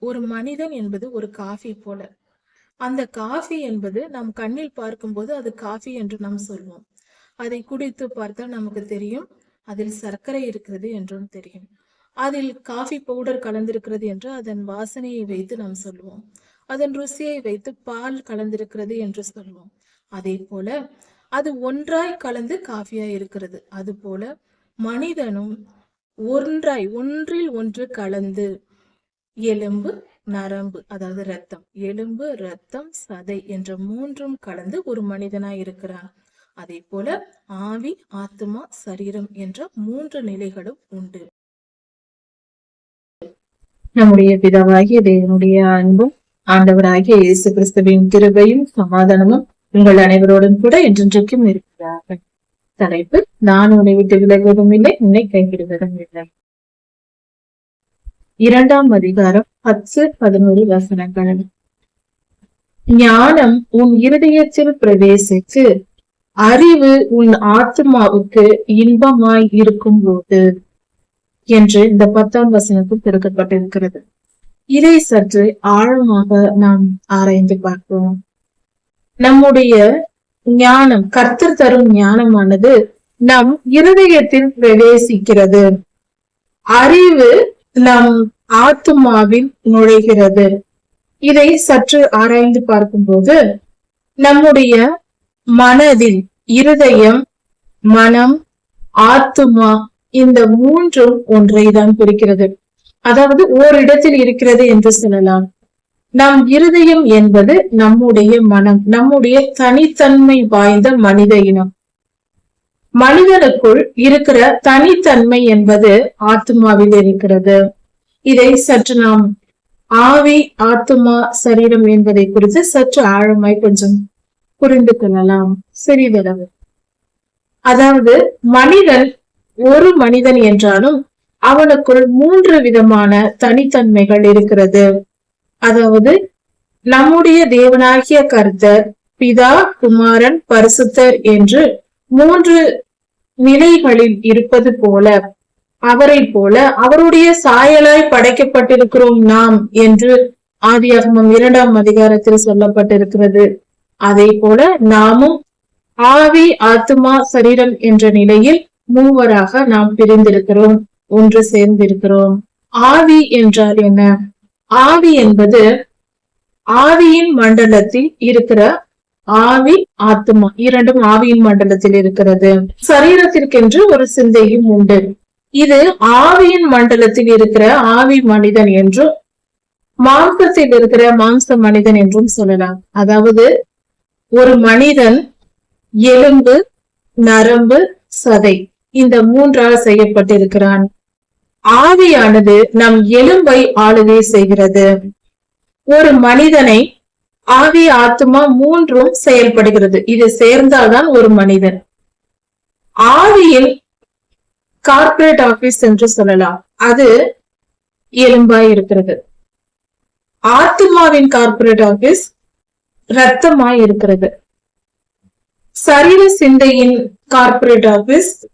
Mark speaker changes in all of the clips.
Speaker 1: ஒரு மனிதன் என்பது ஒரு காஃபி போல. அந்த காஃபி என்பது நம் கண்ணில் பார்க்கும்போது அது காஃபி என்று நாம் சொல்வோம். அதை குடித்து பார்த்தால் நமக்கு தெரியும் அதில் சர்க்கரை இருக்கிறது என்றும் தெரியும். அதில் காஃபி பவுடர் கலந்திருக்கிறது என்று அதன் வாசனையை வைத்து நாம் சொல்லுவோம் அதன் ருசியை வைத்து பால் கலந்திருக்கிறது என்று சொல்லுவோம் அதே போல அது ஒன்றாய் கலந்து காஃபியாய் இருக்கிறது. அது போல மனிதனும் ஒன்றாய் ஒன்றில் ஒன்று கலந்து எலும்பு நரம்பு அதாவது ரத்தம் எலும்பு ரத்தம் சதை என்ற மூன்றும் கலந்து ஒரு மனிதனாய் இருக்கிறான். அதே போல ஆவி ஆத்மா சரீரம் என்ற மூன்று நிலைகளும் உண்டு. நம்முடைய பிதாவாகிய தேவனுடைய அன்பும் ஆண்டவராகிய இயேசு கிறிஸ்துவின் கிருபையும் சமாதானமும் உங்கள் அனைவரோடும் கூட என்றென்றைக்கும் இருக்கிறார்கள் தலைப்பு நான் உன்னை விட்டு விலகுவதும் இல்லை உன்னை கைவிடுவதும் இல்லை. இரண்டாம் அதிகாரம் பத்து பதினோரு வசனங்கள். ஞானம் உன் இருதயத்தில் பிரவேசித்து அறிவு உன் ஆத்மாவுக்கு இன்பமாய் இருக்கும் போது என்று இந்த பத்தாம் வசனத்தில் திறக்கப்பட்டிருக்கிறது இதை சற்று ஆழமாக நாம் ஆராய்ந்து பார்ப்போம். நம்முடைய ஞானம் கர்த்தர் தரும் ஞானமானது நம் இருதயத்தில் பிரவேசிக்கிறது. அறிவு நம் ஆத்மாவில் நுழைகிறது. இதை சற்று ஆராய்ந்து பார்க்கும்போது நம்முடைய மனதில் இருதயம் மனம் ஆத்துமா இந்த மூன்றும் ஒன்றை தான் குறிக்கிறது அதாவது ஓரிடத்தில் இருக்கிறது என்று சொல்லலாம். நம் இருதயம் என்பது நம்முடைய மனம் நம்முடைய தனித்தன்மை வாய்ந்த மனித இனம். மனிதனுக்குள் இருக்கிற தனித்தன்மை என்பது ஆத்மாவில் இருக்கிறது. இதை சற்று நாம் ஆவி ஆத்துமா சரீரம் என்பதை குறித்து சற்று ஆழமாய் கொஞ்சம் புரிந்து கொள்ளலாம். சிறிதளவு. அதாவது மனிதன் ஒரு மனிதன் என்றாலும் அவனுக்குள் மூன்று விதமான தனித்தன்மைகள் இருக்கிறது. அதாவது நம்முடைய தேவனாகிய கருத்தர் பிதா குமாரன் பரிசுத்தர் என்று மூன்று நிலைகளில் இருப்பது போல அவரை போல அவருடைய சாயலாய் படைக்கப்பட்டிருக்கிறோம் நாம் என்று ஆதியாகமம் இரண்டாம் அதிகாரத்தில் சொல்லப்பட்டிருக்கிறது. அதே போல நாமும் ஆவி ஆத்மா சரீரம் என்ற நிலையில் மூவராக நாம் பிரிந்திருக்கிறோம் ஒன்று சேர்ந்திருக்கிறோம். ஆவி என்றால் என்ன? ஆவி என்பது ஆவியின் மண்டலத்தில் இருக்கிற ஆவி ஆத்மா இரண்டும் ஆவியின் மண்டலத்தில் இருக்கிறது. சரீரத்திற்கென்று ஒரு சிந்தையும் உண்டு. இது ஆவியின் மண்டலத்தில் இருக்கிற ஆவி மனிதன் என்றும் மாம்சத்தில் இருக்கிற மாம்ச மனிதன் என்றும் சொல்லலாம். அதாவது ஒரு மனிதன் எலும்பு நரம்பு சதை இந்த மூன்றால் செய்யப்பட்டிருக்கிறான். ஆவியானது நம் எலும்பை ஆளுகை செய்கிறது. ஒரு மனிதனை ஆவி ஆத்மா மூன்றும் செயல்படுகிறது. இது சேர்ந்தால்தான் ஒரு மனிதன். ஆவியில் கார்பரேட் ஆபீஸ் என்று சொல்லலாம். அது எலும்பாய் இருக்கிறது. ஆத்மாவின் கார்பரேட் ஆபீஸ் ரத்தமாய் இருக்கிறது. சரீர சிந்தையின் கார்ப்பரேட் ஆபீஸ்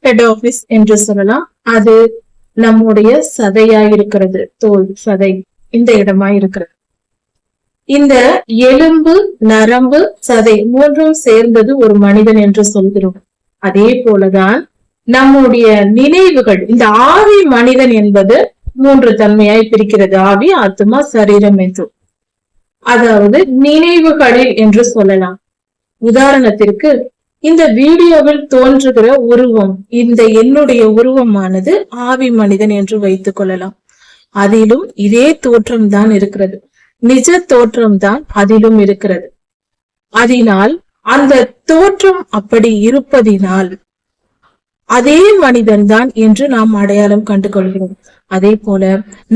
Speaker 1: ஹெட் ஆபீஸ் என்று சொல்லலாம். அது நம்முடைய சதையாய் இருக்கிறது. தோல் சதை இந்த இடமாய் இருக்கிறது. இந்த எலும்பு நரம்பு சதை மூன்றும் சேர்ந்தது ஒரு மனிதன் என்று சொல்கிறோம். அதே போலதான் நம்முடைய நினைவுகள் இந்த ஆவி மனிதன் என்பது மூன்று தன்மையாய் பிரிக்கிறது. ஆவி ஆத்மா சரீரம் என்று. அதாவது நினைவுகளில் என்று சொல்லலாம். உதாரணத்திற்கு இந்த வீடியோவில் தோன்றுகிற உருவம் இந்த என்னுடைய உருவமானது ஆவி மனிதன் என்று வைத்துக் கொள்ளலாம். அதிலும் இதே தோற்றம் தான் இருக்கிறது. நிஜ தோற்றம் தான் அதிலும் இருக்கிறது. அதனால் அந்த தோற்றம் அப்படி இருப்பதினால் அதே மனிதன் தான் என்று நாம் அடையாளம் கண்டு கொள்கிறோம் அதே போல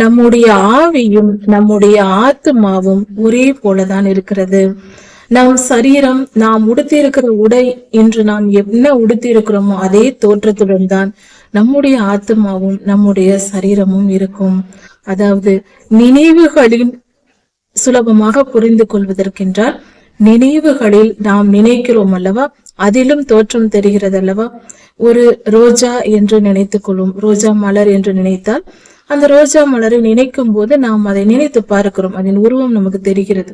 Speaker 1: நம்முடைய ஆவியும் நம்முடைய ஆத்மாவும் ஒரே போலதான் இருக்கிறது. நம் சரீரம் நாம் உடுத்தியிருக்கிற உடை இன்று நாம் என்ன உடுத்தியிருக்கிறோமோ அதே தோற்றத்துடன் தான் நம்முடைய ஆத்மாவும் நம்முடைய சரீரமும் இருக்கும். அதாவது நினைவுகளின் சுலபமாக புரிந்து கொள்வதற்கென்றால் நினைவுகளில் நாம் நினைக்கிறோம் அல்லவா? அதிலும் தோற்றம் தெரிகிறது அல்லவா ஒரு ரோஜா என்று நினைத்துக் கொள்ளும் ரோஜா மலர் என்று நினைத்தால் அந்த ரோஜா மலரை நினைக்கும் போது நாம் அதை நினைத்து பார்க்கிறோம். அதன் உருவம் நமக்கு தெரிகிறது.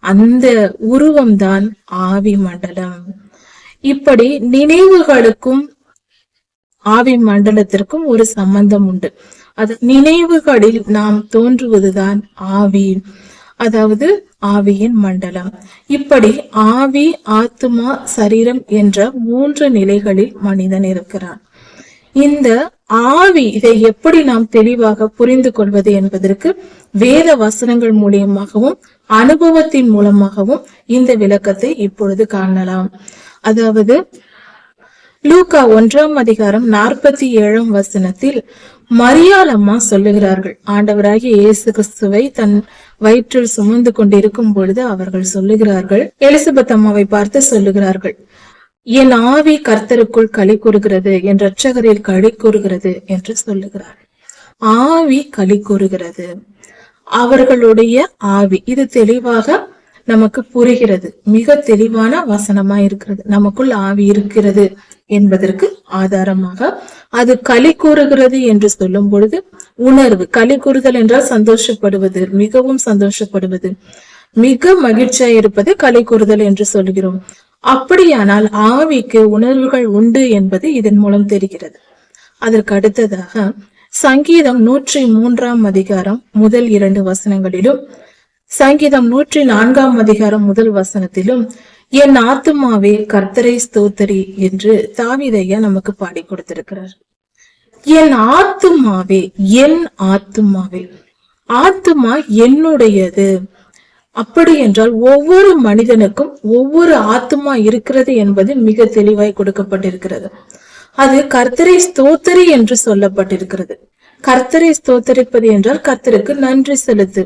Speaker 1: அந்த உருவம் தான் ஆவி மண்டலம். இப்படி நினைவுகளுக்கும் ஆவி மண்டலத்திற்கும் ஒரு சம்பந்தம் உண்டு. அது நினைவுகளில் நாம் தோன்றுவதுதான் ஆவி. அதாவது ஆவியின் மண்டலம். இப்படி ஆவி ஆத்மா சரீரம் என்ற மூன்று நிலைகளில் மனிதன் இருக்கிறான். இந்த ஆவி இதை எப்படி நாம் தெளிவாக புரிந்து கொள்வது என்பதற்கு வேத வசனங்கள் மூலியமாகவும் அனுபவத்தின் மூலமாகவும் இந்த விளக்கத்தை இப்பொழுது காணலாம். அதாவது லூக்கா ஒன்றாம் அதிகாரம் நாற்பத்தி ஏழாம் வசனத்தில் மரியாள் அம்மா சொல்லுகிறார்கள். ஆண்டவராகிய இயேசு கிறிஸ்துவை தன் வயிற்றில் சுமந்து கொண்டிருக்கும் பொழுது அவர்கள் சொல்லுகிறார்கள் எலிசபெத் அம்மாவை பார்த்து சொல்லுகிறார்கள் என் ஆவி கர்த்தருக்குள் களி கூறுகிறது என் ரட்சகரில் களி கூறுகிறது என்று சொல்லுகிறார். ஆவி களி கூறுகிறது. அவர்களுடைய ஆவி இது தெளிவாக நமக்கு புரிகிறது. மிக தெளிவான வசனமா இருக்கிறது. நமக்குள் ஆவி இருக்கிறது என்பதற்கு ஆதாரமாக அது களி கூறுகிறது என்று சொல்லும் பொழுது உணர்வு. களி கூறுதல் என்றால் சந்தோஷப்படுவது மிகவும் சந்தோஷப்படுவது. மிக மகிழ்ச்சியா இருப்பது களி கூறுதல் என்று சொல்கிறோம். அப்படியானால் ஆவிக்கு உணர்வுகள் உண்டு என்பது இதன் மூலம் தெரிகிறது. அதற்கு அடுத்ததாக சங்கீதம் நூற்றி மூன்றாம் அதிகாரம் முதல் இரண்டு வசனங்களிலும் சங்கீதம் நூற்றி நான்காம் அதிகாரம் முதல் வசனத்திலும் என் ஆத்துமாவே கர்த்தரை ஸ்தோத்தரி என்று தாவிதையா நமக்கு பாடி கொடுத்திருக்கிறார். என் ஆத்துமாவே என் ஆத்துமாவே ஆத்துமா என்னுடையது? அப்படி என்றால் ஒவ்வொரு மனிதனுக்கும் ஒவ்வொரு ஆத்துமா இருக்கிறது என்பது மிக தெளிவாய் கொடுக்கப்பட்டிருக்கிறது. அது கர்த்தரை ஸ்தோத்தரி என்று சொல்லப்பட்டிருக்கிறது. கர்த்தரை ஸ்தோத்தரிப்பது என்றால் கர்த்தருக்கு நன்றி செலுத்து.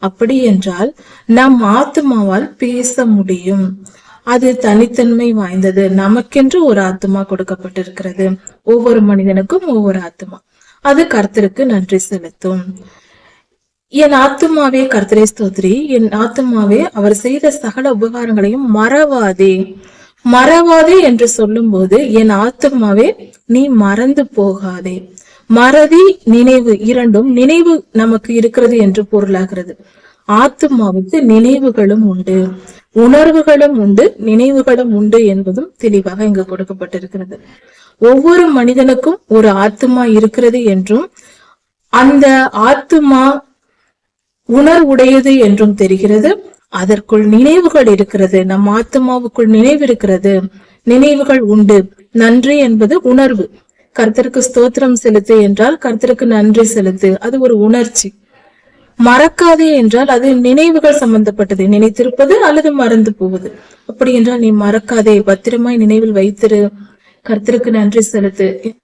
Speaker 1: அப்படி என்றால் நம் ஆத்மாவால் பேச முடியும். அது தனித்தன்மை வாய்ந்தது. நமக்கென்று ஒரு ஆத்மா கொடுக்கப்பட்டிருக்கிறது. ஒவ்வொரு மனிதனுக்கும் ஒவ்வொரு ஆத்மா அது கர்த்தருக்கு நன்றி செலுத்தும். என் ஆத்துமாவே கர்த்தரே ஸ்தோத்ரி. என் ஆத்துமாவே அவர் செய்த சகல உபகாரங்களையும் மறவாதே. மறவாதே என்று சொல்லும்போது என் ஆத்துமாவே நீ மறந்து போகாதே. மறதி நினைவு இரண்டும் நினைவு நமக்கு இருக்கிறது என்று பொருளாகிறது. ஆத்துமாவுக்கு நினைவுகளும் உண்டு. உணர்வுகளும் உண்டு நினைவுகளும் உண்டு என்பதும் தெளிவாக இங்கு கொடுக்கப்பட்டிருக்கிறது. ஒவ்வொரு மனிதனுக்கும் ஒரு ஆத்துமா இருக்கிறது என்றும் அந்த ஆத்துமா உணர்வுடையது என்றும் தெரிகிறது. அதற்குள் நினைவுகள் இருக்கிறது. நம் ஆத்மாவுக்குள் நினைவு இருக்கிறது. நினைவுகள் உண்டு. நன்றி என்பது உணர்வு. கர்த்தருக்கு ஸ்தோத்திரம் செலுத்து என்றால் கர்த்தருக்கு நன்றி செலுத்து. அது ஒரு உணர்ச்சி. மறக்காதே என்றால் அது நினைவுகள் சம்பந்தப்பட்டது. நினைத்திருப்பது அல்லது மறந்து போவது. அப்படி என்றால் நீ மறக்காதே. பத்திரமாய் நினைவில் வைத்திரு. கர்த்தருக்கு நன்றி செலுத்து.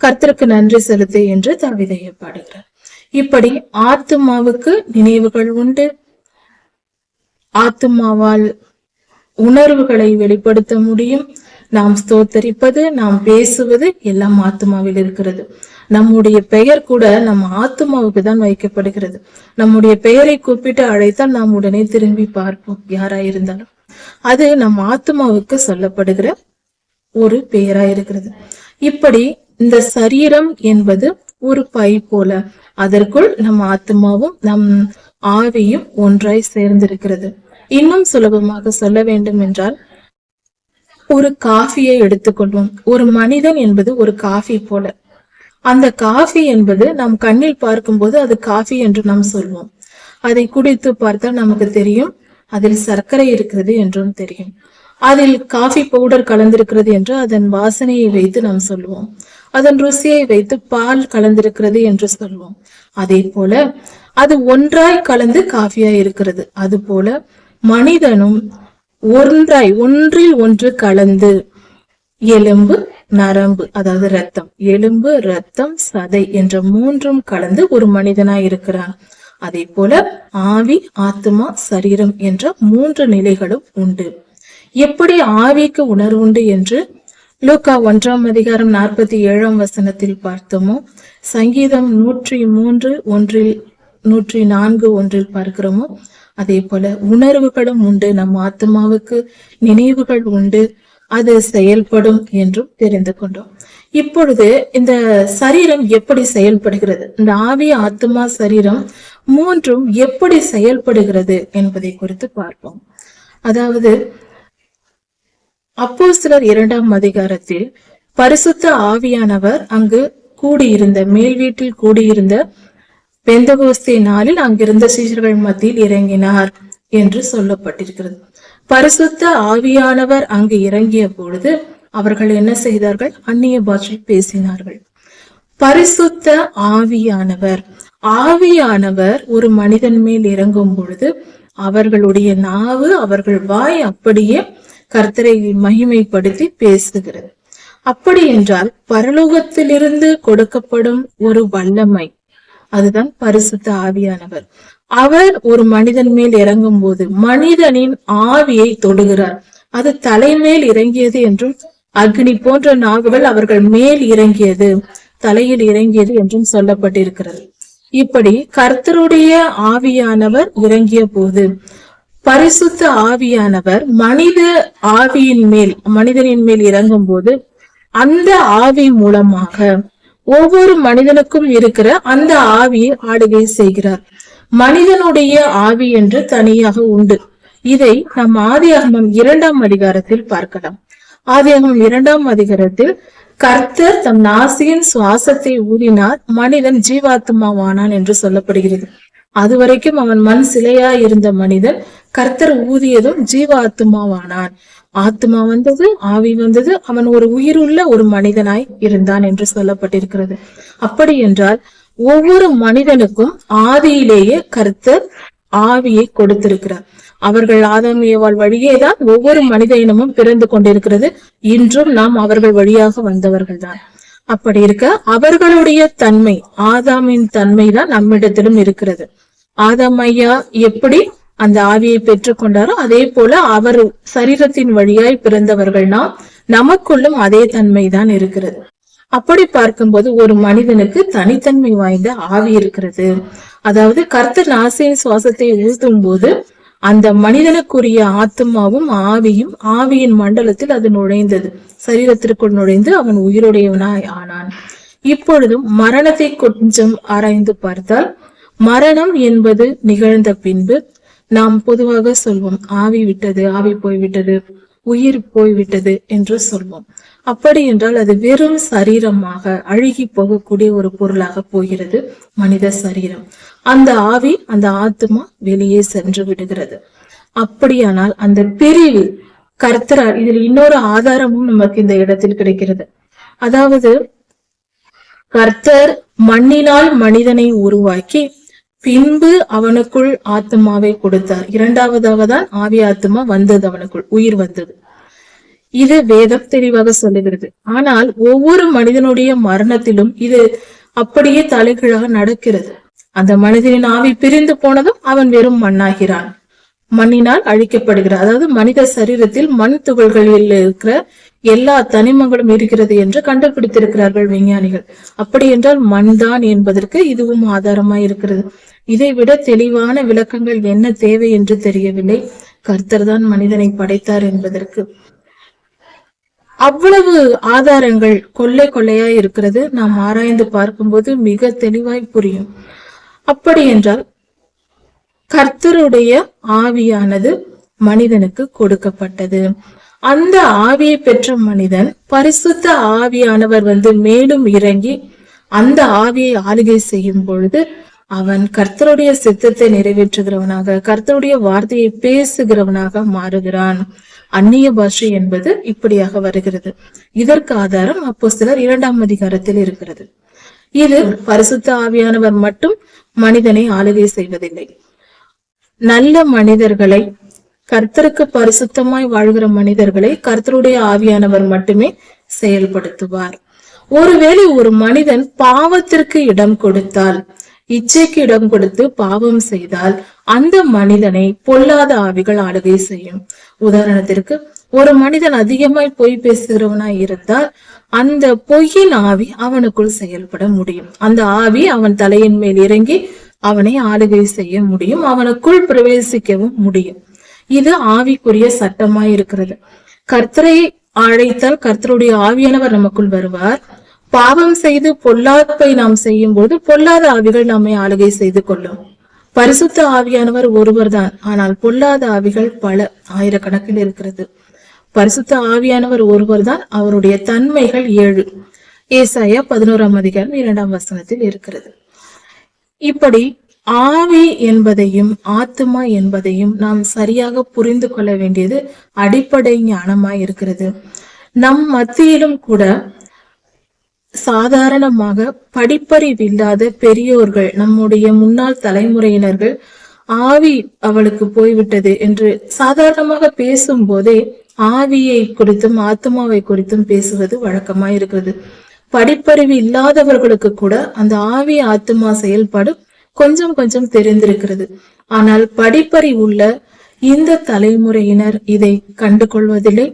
Speaker 1: கர்த்தருக்கு நன்றி செலுத்து என்று தவிதையை பாடுகிறார். இப்படி ஆத்துமாவுக்கு நினைவுகள் உண்டு. ஆத்துமாவால் உணர்வுகளை வெளிப்படுத்த முடியும். நாம் ஸ்தோத்தரிப்பது நாம் பேசுவது எல்லாம் ஆத்மாவில் இருக்கிறது. நம்முடைய பெயர் கூட நம்ம ஆத்மாவுக்கு தான் வைக்கப்படுகிறது. நம்முடைய பெயரை கூப்பிட்டு அழைத்தால் நாம் உடனே திரும்பி பார்ப்போம் யாரா இருந்தாலும் அது நம் ஆத்மாவுக்கு சொல்லப்படுகிற ஒரு பெயரா இருக்கிறது இப்படி இந்த சரீரம் என்பது ஒரு பை போல அதற்குள் நம் ஆத்மாவும் நம் ஆவியும் ஒன்றாய் சேர்ந்திருக்கிறது. இன்னும் சுலபமாக சொல்ல வேண்டும் என்றால் ஒரு காஃபியை எடுத்துக்கொள்வோம். ஒரு மனிதன் என்பது ஒரு காஃபி போல. அந்த காஃபி என்பது நாம் கண்ணில் பார்க்கும்போது அது காஃபி என்று நாம் சொல்வோம். அதை குடித்து பார்த்தால் நமக்கு தெரியும் அதில் சர்க்கரை இருக்கிறது என்றும் தெரியும். அதில் காஃபி பவுடர் கலந்திருக்கிறது என்று அதன் வாசனையை வைத்து நாம் சொல்லுவோம் அதன் ருசியை வைத்து பால் கலந்திருக்கிறது என்று சொல்வோம். அதே போல அது ஒன்றாய் கலந்து காஃபியா இருக்கிறது. அது போல மனிதனும் ஒன்றாய் ஒன்றில் ஒன்று கலந்து எலும்பு நரம்பு அதாவது ரத்தம் எலும்பு ரத்தம் சதை என்ற மூன்றும் கலந்து ஒரு மனிதனாய் இருக்கிறான். அதே போல ஆவி ஆத்மா சரீரம் என்ற மூன்று நிலைகளும் உண்டு. எப்படி ஆவிக்கு உணர்வுண்டு என்று லூக்கா ஒன்றாம் அதிகாரம் நாற்பத்தி ஏழாம் வசனத்தில் பார்த்தோமோ சங்கீதம் நூற்றி மூன்று ஒன்றில் நூற்றி நான்கு ஒன்றில் பார்க்கிறோமோ அதே போல உணர்வுகளும் உண்டு. நம் ஆத்மாவுக்கு நினைவுகள் உண்டு. அது செயல்படும் என்றும் தெரிந்து கொண்டோம். இப்பொழுது இந்த சரீரம் எப்படி செயல்படுகிறது? இந்த ஆவி ஆத்மா சரீரம் மூன்றும் எப்படி செயல்படுகிறது என்பதை குறித்து பார்ப்போம். அதாவது அப்போ சிலர் இரண்டாம் அதிகாரத்தில் பரிசுத்த ஆவியானவர் அங்கு கூடியிருந்த மேல் வீட்டில் கூடியிருந்த பெந்தகோஸ்தே நாளில் அங்கிருந்த சீஷர்கள் மத்தியில் இறங்கினார் என்று சொல்லப்பட்டிருக்கிறது. பரிசுத்த ஆவியானவர் அங்கு இறங்கிய பொழுது அவர்கள் என்ன செய்தார்கள்? அந்நிய பாஷை பேசினார்கள். பரிசுத்த ஆவியானவர். ஆவியானவர் ஒரு மனிதன் மேல் இறங்கும் பொழுது அவர்களுடைய நாவு அவர்கள் வாய் அப்படியே கர்த்தரை மகிமைப்படுத்தி பேசுகிறது. அப்படி என்றால் பரலோகத்திலிருந்து கொடுக்கப்படும் ஒரு வல்லமை அதுதான் பரிசுத்த ஆவியானவர். அவர் ஒரு மனிதன் மேல் இறங்கும் போது மனிதனின் ஆவியை தொடுகிறார். அது தலைமேல் இறங்கியது என்றும் அக்னி போன்ற நாகுகள் அவர்கள் மேல் இறங்கியது தலையில் இறங்கியது என்றும் சொல்லப்பட்டிருக்கிறது. இப்படி கர்த்தருடைய ஆவியானவர் இறங்கிய போது பரிசுத்த ஆவியானவர் மனித ஆவியின் மேல் மனிதனின் மேல் இறங்கும் போது அந்த ஆவி மூலமாக ஒவ்வொரு மனிதனுக்கும் இருக்கிற அந்த ஆவியை ஆளுகை செய்கிறார். மனிதனுடைய ஆவி என்று தனியாக உண்டு. இதை நம் ஆதியாகமம் இரண்டாம் அதிகாரத்தில் பார்க்கலாம். ஆதியாகமம் இரண்டாம் அதிகாரத்தில் கர்த்தர் தம் நாசியின் சுவாசத்தை ஊதினார் மனிதன் ஜீவாத்மாவானான் என்று சொல்லப்படுகிறது. அதுவரைக்கும் அவன் மண் சிலையா இருந்த மனிதன் கர்த்தர் ஊதியதும் ஜீவாத்மாவானான். ஆத்மா வந்தது ஆவி வந்தது அவன் ஒரு உயிருள்ள ஒரு மனிதனாய் இருந்தான் என்று சொல்லப்பட்டிருக்கிறது. அப்படி என்றால் ஒவ்வொரு மனிதனுக்கும் ஆதியிலேயே கருத்தர் ஆவியை கொடுத்திருக்கிறார். அவர்கள் ஆதாம் ஏவாள் வழியேதான் ஒவ்வொரு மனித இனமும் பிறந்து கொண்டிருக்கிறது. இன்றும் நாம் அவர்கள் வழியாக வந்தவர்கள் தான் அப்படி இருக்க அவர்களுடைய தன்மை ஆதாமின் தன்மை தான் நம்மிடத்திலும் இருக்கிறது. ஆதாம் ஐயா எப்படி அந்த ஆவியை பெற்றுக்கொண்டாரோ அதே போல அவர் சரீரத்தின் வழியாய் பிறந்தவர்கள்னா நமக்குள்ளும் அதே தன்மை தான் இருக்கிறது. அப்படி பார்க்கும்போது ஒரு மனிதனுக்கு தனித்தன்மை வாய்ந்த ஆவி இருக்கிறது. அதாவது கர்த்தர் நாசியின் சுவாசத்தை ஊத்தும் போது அந்த மனிதனுக்குரிய ஆத்மாவும் ஆவியும் ஆவியின் மண்டலத்தில் அது நுழைந்தது. சரீரத்திற்குள் நுழைந்து அவன் உயிருடையவனாய் ஆனான். இப்பொழுதும் மரணத்தை கொஞ்சம் ஆராய்ந்து பார்த்தால் மரணம் என்பது நிகழ்ந்த பின்பு நாம் பொதுவாக சொல்வோம் ஆவி விட்டது ஆவி போய்விட்டது உயிர் போய்விட்டது என்று சொல்வோம். அப்படி என்றால் அது வெறும் சரீரமாக அழுகி போகக்கூடிய ஒரு பொருளாக போகிறது மனித சரீரம். அந்த ஆவி அந்த ஆத்மா வெளியே சென்று விடுகிறது. அப்படியானால் அந்த பிரிவு கர்த்தரால் இதில் இன்னொரு ஆதாரமும் நமக்கு இந்த இடத்தில் கிடைக்கிறது. அதாவது கர்த்தர் மண்ணினால் மனிதனை உருவாக்கி பின்பு அவனுக்குள் ஆத்மாவை கொடுத்தார். இரண்டாவதாக தான் ஆவி ஆத்மா வந்தது அவனுக்குள் உயிர் வந்தது. இது வேதம் தெளிவாக சொல்லுகிறது. ஆனால் ஒவ்வொரு மனிதனுடைய மரணத்திலும் இது அப்படியே தலைகீழாக நடக்கிறது. அந்த மனிதனின் ஆவி பிரிந்து போனதும் அவன் வெறும் மண்ணாகிறான். மண்ணினால் அழிக்கப்படுகிறார் அதாவது மனித சரீரத்தில் மண் துகள்களில் இருக்கிற எல்லா தனிமங்களும் இருக்கிறது என்று கண்டுபிடித்திருக்கிறார்கள் விஞ்ஞானிகள். அப்படி என்றால் மண் தான் என்பதற்கு இதுவும் ஆதாரமாய் இருக்கிறது. இதை விட தெளிவான விளக்கங்கள் என்ன தேவை என்று தெரியவில்லை. கர்த்தர் தான் மனிதனை படைத்தார் என்பதற்கு. அவ்வளவு ஆதாரங்கள் கொள்ளை கொள்ளையா இருக்கிறது. நாம் ஆராய்ந்து பார்க்கும்போது மிக தெளிவாய் புரியும். அப்படி என்றால் கர்த்தருடைய ஆவியானது மனிதனுக்கு கொடுக்கப்பட்டது. அந்த ஆவியை பெற்ற மனிதன் பரிசுத்த ஆவியானவர் வந்து மேலும் இறங்கி அந்த ஆவியை ஆளுகை செய்யும் பொழுது அவன் கர்த்தருடைய சித்தத்தை நிறைவேற்றுகிறவனாக கர்த்தருடைய வார்த்தையை பேசுகிறவனாக மாறுகிறான். அந்நிய பாஷை என்பது இப்படியாக வருகிறது. இதற்கு ஆதாரம் அப்போ சிலர் இரண்டாம் அதிகாரத்தில் இருக்கிறது. இது பரிசுத்த ஆவியானவர் மட்டும் மனிதனை ஆளுகை செய்வதில்லை. நல்ல மனிதர்களை கர்த்தருக்கு பரிசுத்தமாய் வாழ்கிற மனிதர்களை கர்த்தருடைய ஆவியானவர் மட்டுமே செயல்படுத்துவார். ஒருவேளை ஒரு மனிதன் பாவத்திற்கு இடம் கொடுத்தால் இச்சைக்கு இடம் கொடுத்து பாவம் செய்தால் அந்த மனிதனை பொல்லாத ஆவிகள் ஆளுகை செய்யும். உதாரணத்திற்கு ஒரு மனிதன் அதிகமாய் பொய் பேசுகிறவனாய் இருந்தால் அந்த பொய்யின் ஆவி அவனுக்குள் செயல்பட முடியும். அந்த ஆவி அவன் தலையின் மேல் இறங்கி அவனை ஆளுகை செய்ய முடியும் அவனுக்குள் பிரவேசிக்கவும் முடியும். இது ஆவிக்குரிய சட்டமாய் இருக்கிறது கர்த்தரை அழைத்தால் கர்த்தருடைய ஆவியானவர் நமக்குள் வருவார். பாவம் செய்து பொல்லாப்பை நாம் செய்யும் போது பொல்லாத ஆவிகள் நம்மை ஆளுகை செய்து கொள்ளும். பரிசுத்த ஆவியானவர் ஒருவர்தான். ஆனால் பொல்லாத ஆவிகள் பல ஆயிரக்கணக்கில் இருக்கிறது. பரிசுத்த ஆவியானவர் ஒருவர்தான். அவருடைய தன்மைகள் ஏழு. ஏசாயா பதினோராம் அதிகாரம் இரண்டாம் வசனத்தில் இருக்கிறது. இப்படி ஆவி என்பதையும் ஆத்மா என்பதையும் நாம் சரியாக புரிந்து கொள்ள வேண்டியது அடிப்படை ஞானமாய் இருக்கிறது. நம் மத்தியிலும் கூட சாதாரணமாக படிப்பறிவில்லாத பெரியோர்கள் நம்முடைய முன்னாள் தலைமுறையினர்கள் ஆவி அவளுக்கு போய்விட்டது என்று சாதாரணமாக பேசும் போதே ஆவியை குறித்தும் ஆத்மாவை குறித்தும் பேசுவது வழக்கமாய் இருக்கிறது. படிப்பறிவு இல்லாதவர்களுக்கு கூட அந்த ஆவி ஆத்மா செயல்பாடு கொஞ்சம் கொஞ்சம் தெரிந்திருக்கிறது. ஆனால் படிப்பறிவு உள்ள இந்த தலைமுறையினர் இதை கண்டு கொள்வதில்லை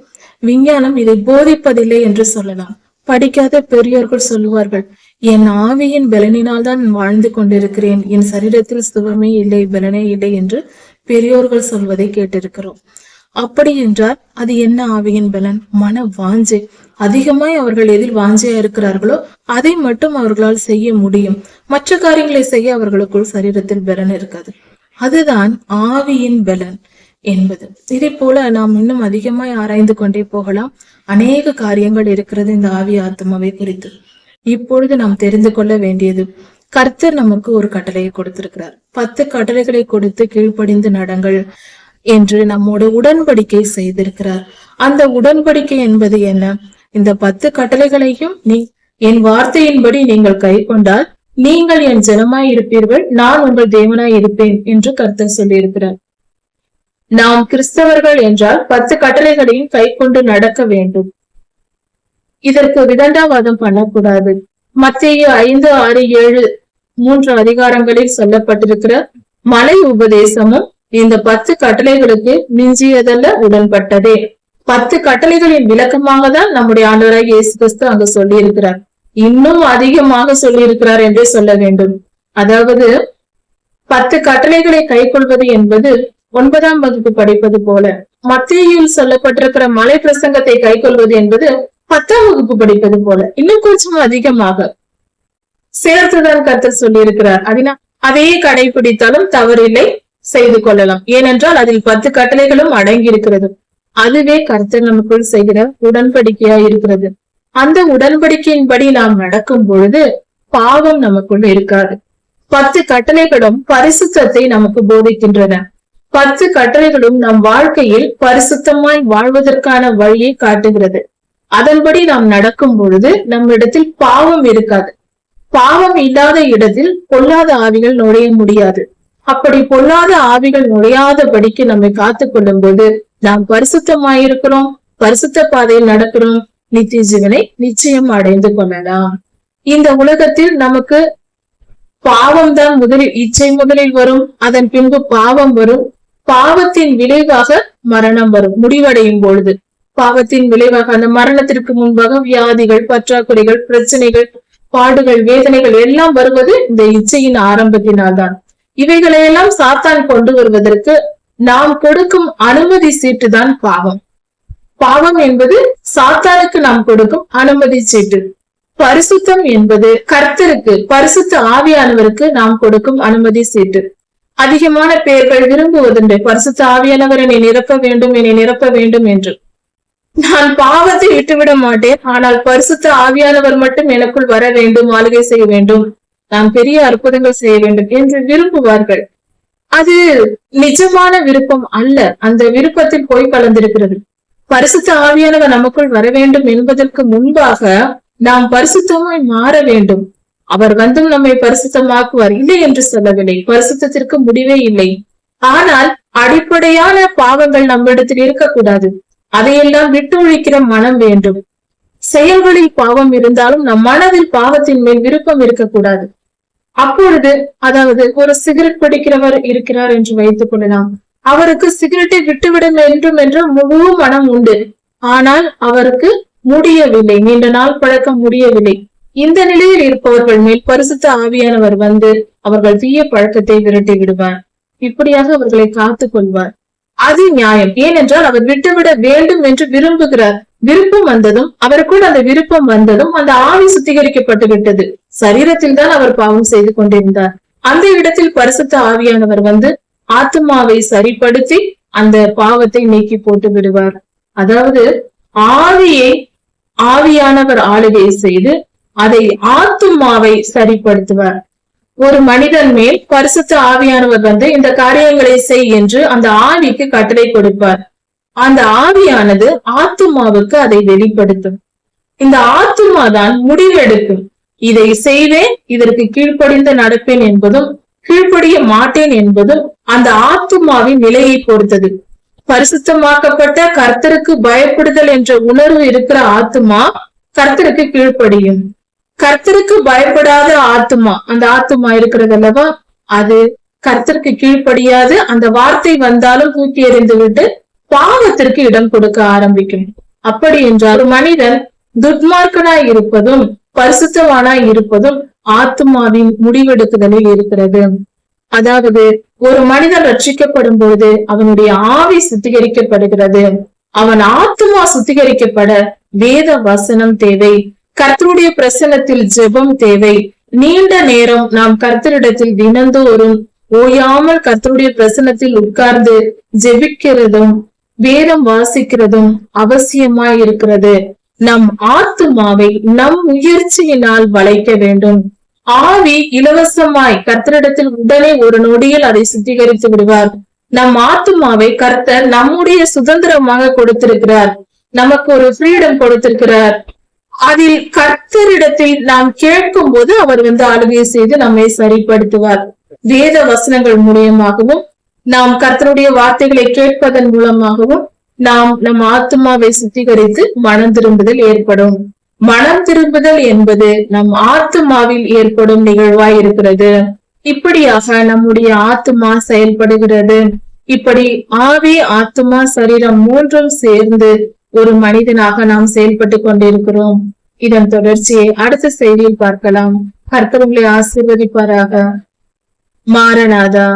Speaker 1: விஞ்ஞானம் இதை போதிப்பதில்லை என்று சொல்லலாம். படிக்காத பெரியோர்கள் சொல்லுவார்கள் என் ஆவியின் பலனினால் தான் வாழ்ந்து கொண்டிருக்கிறேன். என் சரீரத்தில் சுகமே இல்லை பலனே இல்லை என்று பெரியோர்கள் சொல்வதை கேட்டிருக்கிறோம். அப்படி என்றால் அது என்ன ஆவியின் பலன்? மன வாஞ்சை. அதிகமாய் அவர்கள் எதில் வாஞ்சையா இருக்கிறார்களோ அதை மட்டும் அவர்களால் செய்ய முடியும். மற்ற காரியங்களை செய்ய அவர்களுக்குள் சரீரத்தில் பலன் இருக்காது. அதுதான் ஆவியின் பலன் என்பது. இதை போல நாம் இன்னும் அதிகமாய் ஆராய்ந்து கொண்டே போகலாம். அநேக காரியங்கள் இருக்கிறது இந்த ஆவி ஆத்மாவை குறித்து. இப்பொழுது நாம் தெரிந்து கொள்ள வேண்டியது கர்த்தர் நமக்கு ஒரு கட்டளையை கொடுத்திருக்கிறார். பத்து கட்டளைகளை கொடுத்து கீழ்ப்படிந்து நடங்கள். என்று நம்மோடு உடன்படிக்கை செய்திருக்கிறார். அந்த உடன்படிக்கை என்பது என்ன? இந்த பத்து கட்டளைகளையும் நீ என் வார்த்தையின்படி நீங்கள் கை கொண்டால் நீங்கள் என் ஜனமாய் இருப்பீர்கள் நான் உங்கள் தேவனாய் இருப்பேன் என்று கர்த்தர் சொல்லியிருக்கிறார். நாம் கிறிஸ்தவர்கள் என்றால் பத்து கட்டளைகளையும் கை கொண்டு நடக்க வேண்டும். இதற்கு விதண்டாவாதம் பண்ணக்கூடாது. மத்திய ஐந்து ஆறு ஏழு மூன்று அதிகாரங்களில் சொல்லப்பட்டிருக்கிற மலை உபதேசமும் இந்த பத்து கட்டளைகளுக்கு மிஞ்சியதல்ல உடன்பட்டதே. பத்து கட்டளைகளின் விளக்கமாக தான் நம்முடைய ஆண்டவராக இயேசு கிறிஸ்து அங்கு சொல்லி இருக்கிறார் இன்னும் அதிகமாக சொல்லி இருக்கிறார் என்றே சொல்ல வேண்டும். அதாவது பத்து கட்டளைகளை கைக்கொள்வது என்பது ஒன்பதாம் வகுப்பு படிப்பது போல மத்தியில் சொல்லப்பட்டிருக்கிற மலை பிரசங்கத்தை கைக்கொள்வது என்பது பத்தாம் வகுப்பு படிப்பது போல இன்னும் கொஞ்சம் அதிகமாக. சேர்த்துதான் கருத்து சொல்லி இருக்கிறார் அதையே கடைபிடித்தாலும் தவறில்லை. செய்து கொள்ளலாம். ஏனென்றால் அதில் பத்து கட்டளைகளும் அடங்கி இருக்கிறது அதுவே கர்த்தர் நமக்குள் செய்கிற உடன்படிக்கையா இருக்கிறது அந்த உடன்படிக்கையின்படி நாம் நடக்கும் பொழுது பாவம் நமக்குள் இருக்காது. பத்து கட்டளைகளும் பரிசுத்தத்தை நமக்கு போதிக்கின்றன. பத்து கட்டளைகளும் நம் வாழ்க்கையில் பரிசுத்தமாய் வாழ்வதற்கான வழியை காட்டுகிறது. அதன்படி நாம் நடக்கும் பொழுது நம்மிடத்தில் பாவம் இருக்காது. பாவம் இல்லாத இடத்தில் பொல்லாத ஆவிகள் நுழைய முடியாது. அப்படி பொல்லாத ஆவிகள் நுழையாதபடிக்கு நம்மை காத்துக் கொள்ளும் போது நாம் பரிசுத்தமாயிருக்கிறோம் பரிசுத்த பாதையில் நடக்கிறோம். நித்திய ஜீவனை நிச்சயம் அடைந்து கொள்ளலாம். இந்த உலகத்தில் நமக்கு பாவம் தான் முதலில் இச்சை முதலில் வரும். அதன் பின்பு பாவம் வரும். பாவத்தின் விளைவாக மரணம் வரும். முடிவடையும் பொழுது. பாவத்தின் விளைவாக அந்த மரணத்திற்கு முன்பாக வியாதிகள் பற்றாக்குறைகள் பிரச்சனைகள் பாடுகள் வேதனைகள் எல்லாம் வருவது இந்த இச்சையின் ஆரம்பத்தினால்தான். இவைகளையெல்லாம் சாத்தான் கொண்டு வருவதற்கு நாம் கொடுக்கும் அனுமதி சீட்டு தான் பாவம். பாவம் என்பது சாத்தானுக்கு நாம் கொடுக்கும் அனுமதி சீட்டு. பரிசுத்தம் என்பது கர்த்தருக்கு பரிசுத்த ஆவியானவருக்கு நாம் கொடுக்கும் அனுமதி சீட்டு. அதிகமான பேர்கள் விரும்புவதுண்டு பரிசுத்த ஆவியானவர் என்னை நிரப்ப வேண்டும் என்னை நிரப்ப வேண்டும் என்று. நான் பாவத்தை விட்டுவிட மாட்டேன் ஆனால் பரிசுத்த ஆவியானவர் மட்டும் எனக்குள் வர வேண்டும் ஆளுகை செய்ய வேண்டும். நான் பெரிய அற்புதங்கள் செய்ய வேண்டும் என்று விரும்புவார்கள். அது நிஜமான விருப்பம் அல்ல. அந்த விருப்பத்தில் போய் கலந்திருக்கிறது. பரிசுத்த ஆவியானவர் நமக்குள் வர வேண்டும் என்பதற்கு முன்பாக நாம் பரிசுத்தமாய் மாற வேண்டும். அவர் வந்தும் நம்மை பரிசுத்தமாக்குவார். இல்லை என்று சொல்லவில்லை. பரிசுத்தத்திற்கு முடிவே இல்லை. ஆனால் அடிப்படையான பாவங்கள் நம்மிடத்தில் இருக்கக்கூடாது. அதையெல்லாம் விட்டு ஒழிக்கிற மனம் வேண்டும். செயல்களில் பாவம் இருந்தாலும் நம் மனதில் பாவத்தின் மேல் விருப்பம் இருக்கக்கூடாது. அப்பொழுது அதாவது ஒரு சிகரெட் பிடிக்கிறவர் இருக்கிறார் என்று வைத்துக் கொள்ளலாம். அவருக்கு சிகரெட்டை விட்டுவிட வேண்டும் என்ற முழு மனம் உண்டு. ஆனால் அவருக்கு முடியவில்லை. நீண்ட நாள் பழக்கம் முடியவில்லை. இந்த நிலையில் இருப்பவர்கள் மேல் பரிசுத்த ஆவியானவர் வந்து அவர்கள் தீய பழக்கத்தை விரட்டி விடுவார். இப்படியாக அவர்களை காத்துக் கொள்வார். அது நியாயம். ஏனென்றால் அவர் விட்டுவிட வேண்டும் என்று விரும்புகிறார். விருப்பம் வந்ததும் அவருக்குள் அந்த விருப்பம் வந்ததும் அந்த ஆவி சுத்திகரிக்கப்பட்டு விட்டது. சரீரத்தில் தான் அவர் பாவம் செய்து கொண்டிருந்தார். அந்த இடத்தில் பரிசுத்த ஆவியானவர் வந்து ஆத்மாவை சரிப்படுத்தி அந்த பாவத்தை நீக்கி போட்டு விடுவார். அதாவது ஆவியை ஆவியானவர் ஆளுகை செய்து அதை ஆத்துமாவை சரிப்படுத்துவார். ஒரு மனிதன் மேல் பரிசுத்த ஆவியானவர் வந்து இந்த காரியங்களை செய் என்று அந்த ஆவிக்கு கட்டளை கொடுப்பார். அந்த ஆவியானது ஆத்துமாவுக்கு அதை வெளிப்படுத்தும். இந்த ஆத்துமா தான் முடிவெடுக்கும். இதை செய்வேன் இதற்கு கீழ்ப்படிந்து நடப்பேன் என்பதும் கீழ்ப்படிய மாட்டேன் என்பதும் அந்த ஆத்துமாவின் நிலையை பொறுத்தது. பரிசுத்தமாக்கப்பட்ட கர்த்தருக்கு பயப்படுதல் என்ற உணர்வு இருக்கிற ஆத்துமா கர்த்தருக்கு கீழ்ப்படியும். கர்த்தருக்கு பயப்படாத ஆத்துமா அந்த ஆத்துமா இருக்கிறது அல்லவா அது கர்த்தருக்கு கீழ்ப்படியாது அந்த வார்த்தை வந்தாலும் தூக்கி எறிந்து விட்டு பாவத்திற்கு இடம் கொடுக்க ஆரம்பிக்கும். அப்படி என்றால் ஒரு மனிதன் துர்மார்க்கனாய் இருப்பதும் பரிசுத்தவானாய் இருப்பதும் ஆத்துமாவின் முடிவெடுக்குதலில் இருக்கிறது. அதாவது ஒரு மனிதன் ரட்சிக்கப்படும் பொழுது அவனுடைய ஆவி சுத்திகரிக்கப்படுகிறது. அவன் ஆத்துமா சுத்திகரிக்கப்பட வேத வசனம் தேவை. கர்த்தருடைய பிரசனத்தில் ஜெபம் தேவை. நீண்ட நேரம் நாம் கர்த்தரிடத்தில் தினந்தோறும் ஓயாமல் கர்த்தருடைய பிரசனத்தில் உட்கார்ந்து ஜெபிக்கிறதும் வேதம் வாசிக்கிறதும் அவசியமாய் இருக்கிறது நம் ஆத்துமாவை நம் முயற்சியினால் வளைக்க வேண்டும். ஆவி இலவசமாய் கர்த்தரிடத்தில் உடனே ஒரு நொடியில் அதை சுத்திகரித்து விடுவார். நம் ஆத்துமாவை கர்த்தர் நம்முடைய சுதந்திரமாக கொடுத்திருக்கிறார். நமக்கு ஒரு ஃப்ரீடம் கொடுத்திருக்கிறார். அதில் கர்த்தரிடத்தில் நாம் கேட்கும் போது அவர் வந்து ஆளுகை செய்து நம்மை சரிப்படுத்துவார். வேத வசனங்கள் மூலியமாகவும் நாம் கர்த்தருடைய வார்த்தைகளை கேட்பதன் மூலமாகவும் நாம் நம் ஆத்மாவை சுத்திகரித்து மனம் திரும்புதல் ஏற்படும். மனம் திரும்புதல் என்பது நம் ஆத்மாவில் ஏற்படும் நிகழ்வாய் இருக்கிறது இப்படியாக நம்முடைய ஆத்மா செயல்படுகிறது. இப்படி ஆவி ஆத்மா சரீரம் மூன்றும் சேர்ந்து ஒரு மனிதனாக நாம் செயல்பட்டு கொண்டிருக்கிறோம். இதன் தொடர்ச்சியை அடுத்த செய்தியில் பார்க்கலாம். கர்த்தர்களை ஆசீர்வதிப்பாராக. மாரநாதா